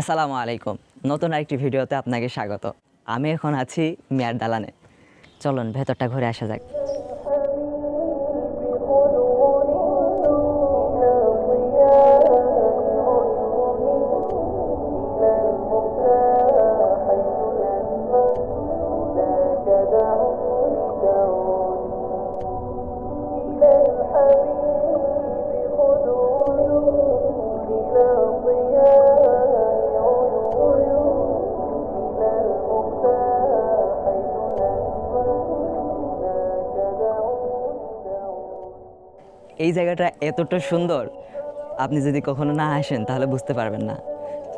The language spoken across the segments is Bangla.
আসসালামু আলাইকুম। নতুন আরেকটি ভিডিওতে আপনাকে স্বাগত। আমি এখন আছি মেয়ার দালানে। চলুন, ভেতরটা ঘুরে আসা যাক। এই জায়গাটা এতটা সুন্দর, আপনি যদি কখনো না আসেন তাহলে বুঝতে পারবেন না।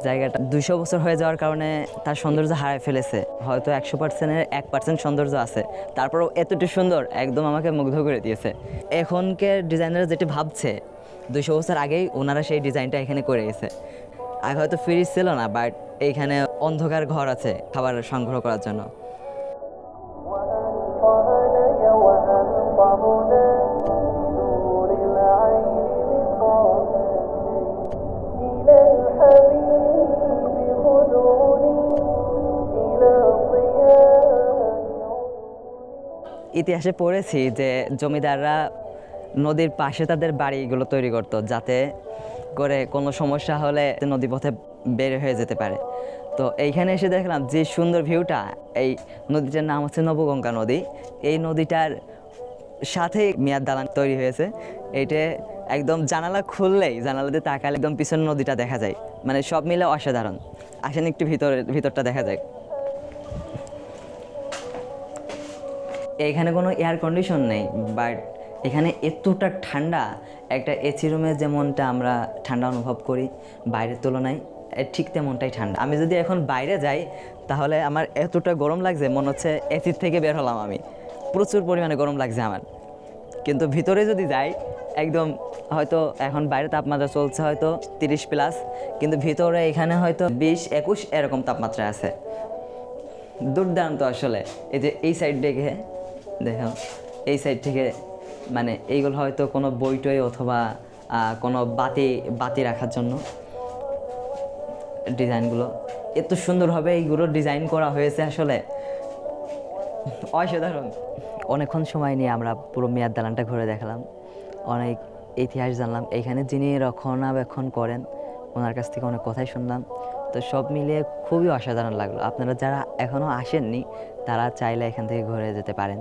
জায়গাটা দুশো বছর হয়ে যাওয়ার কারণে তার সৌন্দর্য হারায় ফেলেছে। হয়তো একশো পার্সেন্টের এক পার্সেন্ট সৌন্দর্য আছে। তারপরেও এতটা সুন্দর, একদম আমাকে মুগ্ধ করে দিয়েছে। এখনকার ডিজাইনার যেটি ভাবছে দুশো বছর আগেই ওনারা সেই ডিজাইনটা এখানে করে গেছে। আগে হয়তো ফ্রিজ ছিল না, বাট এইখানে অন্ধকার ঘর আছে খাবার সংগ্রহ করার জন্য। ইতিহাসে পড়েছি যে জমিদাররা নদীর পাশে তাদের বাড়িগুলো তৈরি করতো যাতে করে কোনো সমস্যা হলে নদীপথে বের হয়ে যেতে পারে। তো এইখানে এসে দেখলাম যে সুন্দর ভিউটা, এই নদীটার নাম হচ্ছে নবগঙ্গা নদী। এই নদীটার সাথে মিয়ার দালান তৈরি হয়েছে। এইটা একদম জানালা খুললেই, জানালাতে তাকালে একদম পিছনে নদীটা দেখা যায়। মানে সব মিলে অসাধারণ। আসেন একটু ভিতরে, ভিতরটা দেখা যায় এখানে কোনো এয়ার কন্ডিশন নেই বাট এখানে এতটা ঠান্ডা, একটা এসি রুমে যেমনটা আমরা ঠান্ডা অনুভব করি, বাইরের তুলনায় ঠিক তেমনটাই ঠান্ডা। আমি যদি এখন বাইরে যাই, তাহলে আমার এতটা গরম লাগছে, মনে হচ্ছে এসির থেকে বের হলাম আমি। প্রচুর পরিমাণে গরম লাগছে আমার। কিন্তু ভিতরে যদি যাই, একদম হয়তো এখন বাইরে তাপমাত্রা চলছে হয়তো তিরিশ প্লাস কিন্তু ভিতরে এখানে হয়তো বিশ একুশ এরকম তাপমাত্রা আছে। দুর্দান্ত আসলে, এই যে এই সাইড থেকে দেখো, এই সাইড থেকে মানে এইগুলো হয়তো কোনো বইটই অথবা কোনো বাতি বাতি রাখার জন্য ডিজাইনগুলো। এত সুন্দরভাবে এইগুলো ডিজাইন করা হয়েছে আসলে। অসাধারণ। অনেকক্ষণ সময় নিয়ে আমরা পুরো মেয়াদ দালানটা ঘুরে দেখালাম। অনেক ইতিহাস জানলাম। এখানে যিনি রক্ষণাবেক্ষণ করেন, ওনার কাছ থেকে অনেক কথাই শুনলাম। তো সব মিলিয়ে খুবই অসাধারণ লাগল। আপনারা যারা এখনও আসেননি, তারা চাইলে এখান থেকে ঘুরে যেতে পারেন।